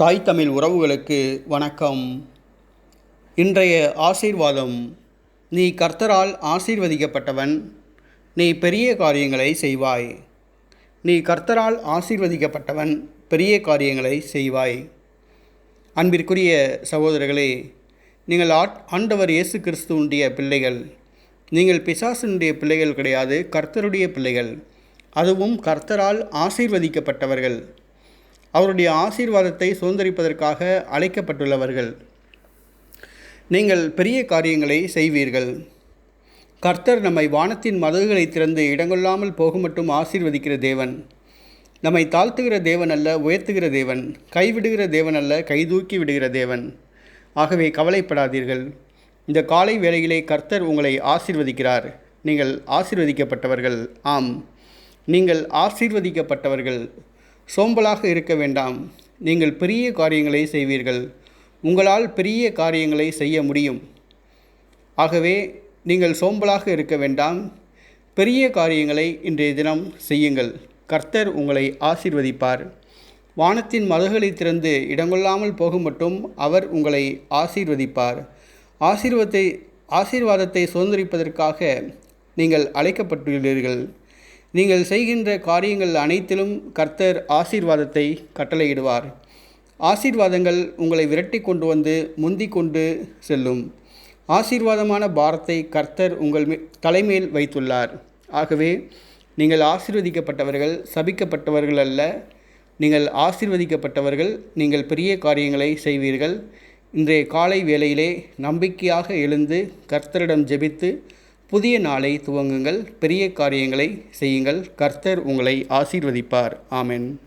தாய் தமிழ் உறவுகளுக்கு வணக்கம். இன்றைய ஆசீர்வாதம் நீ கர்த்தரால் ஆசீர்வதிக்கப்பட்டவன் நீ பெரிய காரியங்களை செய்வாய். நீ கர்த்தரால் ஆசீர்வதிக்கப்பட்டவன் பெரிய காரியங்களை செய்வாய். அன்பிற்குரிய சகோதரர்களே நீங்கள் ஆட் ஆண்டவர் இயேசு கிறிஸ்துவனுடைய பிள்ளைகள். நீங்கள் பிசாசனுடைய பிள்ளைகள் கிடையாது கர்த்தருடைய பிள்ளைகள். அதுவும் கர்த்தரால் ஆசீர்வதிக்கப்பட்டவர்கள். அவருடைய ஆசீர்வாதத்தை சுதந்திரிப்பதற்காக அழைக்கப்பட்டுள்ளவர்கள். நீங்கள் பெரிய காரியங்களை செய்வீர்கள். கர்த்தர் நம்மை வானத்தின் மதகுகளை திறந்து இடங்கொள்ளாமல் போக மட்டும் ஆசீர்வதிக்கிற தேவன். நம்மை தாழ்த்துகிற தேவன் அல்ல உயர்த்துகிற தேவன். கைவிடுகிற தேவன் அல்ல கைதூக்கி விடுகிற தேவன். ஆகவே கவலைப்படாதீர்கள். இந்த காலை வேளையிலே கர்த்தர் உங்களை ஆசீர்வதிக்கிறார். நீங்கள் ஆசீர்வதிக்கப்பட்டவர்கள். ஆம். நீங்கள் ஆசீர்வதிக்கப்பட்டவர்கள். சோம்பலாக இருக்க வேண்டாம். நீங்கள் பெரிய காரியங்களை செய்வீர்கள். உங்களால் பெரிய காரியங்களை செய்ய முடியும். ஆகவே நீங்கள் சோம்பலாக இருக்க வேண்டாம். பெரிய காரியங்களை இன்றைய தினம் செய்யுங்கள். கர்த்தர் உங்களை ஆசீர்வதிப்பார். வானத்தின் மதுகளை திறந்து இடங்கொள்ளாமல் போகும் மட்டும் அவர் உங்களை ஆசீர்வதிப்பார். ஆசீர்வத்தை ஆசீர்வாதத்தை சுதந்திரிப்பதற்காக நீங்கள் அழைக்கப்பட்டுள்ளீர்கள். நீங்கள் செய்கின்ற காரியங்கள் அனைத்திலும் கர்த்தர் ஆசீர்வாதத்தை கட்டளையிடுவார். ஆசீர்வாதங்கள் உங்களை விரட்டி கொண்டு வந்து முந்தி கொண்டு செல்லும். ஆசீர்வாதமான பாரத்தை கர்த்தர் உங்கள் தலைமையில் வைத்துள்ளார். ஆகவே நீங்கள் ஆசீர்வதிக்கப்பட்டவர்கள் சபிக்கப்பட்டவர்கள் அல்ல. நீங்கள் ஆசீர்வதிக்கப்பட்டவர்கள் நீங்கள் பெரிய காரியங்களை செய்வீர்கள். இன்றைய காலை வேளையிலே நம்பிக்கையாக எழுந்து கர்த்தரிடம் ஜெபித்து புதிய நாளை துவங்குங்கள் பெரிய காரியங்களை செய்யுங்கள் கர்த்தர் உங்களை ஆசீர்வதிப்பார். ஆமென்.